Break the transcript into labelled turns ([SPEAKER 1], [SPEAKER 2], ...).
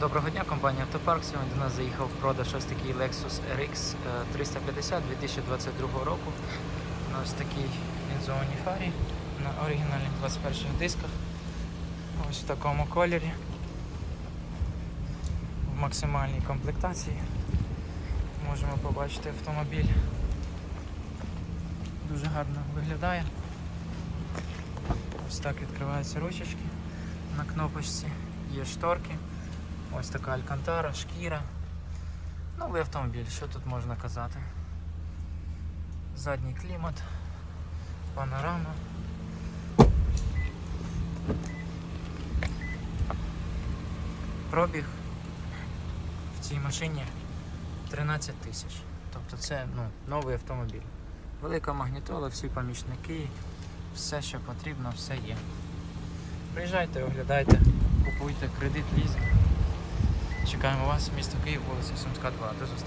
[SPEAKER 1] Доброго дня, компанія Автопарк. Сьогодні до нас заїхав в продаж ось такий Lexus RX е, 350 2022 року. На ось такій бензованій фарі на оригінальних 21 дисках. Ось в такому кольорі. В максимальній комплектації. Можемо побачити автомобіль. Дуже гарно виглядає. Ось так відкриваються ручечки на кнопочці. Є шторки. Ось така алькантара, шкіра. Новий автомобіль, що тут можна казати? Задній клімат, панорама. Пробіг в цій машині 13 тисяч. Тобто це ну, новий автомобіль. Велика магнітола, всі помічники, все, що потрібно, все є. Приїжджайте, оглядайте, купуйте кредит, лізинг. Чекаємо вас, місто Київ, вулиця Сумська, 2. До зустрічі.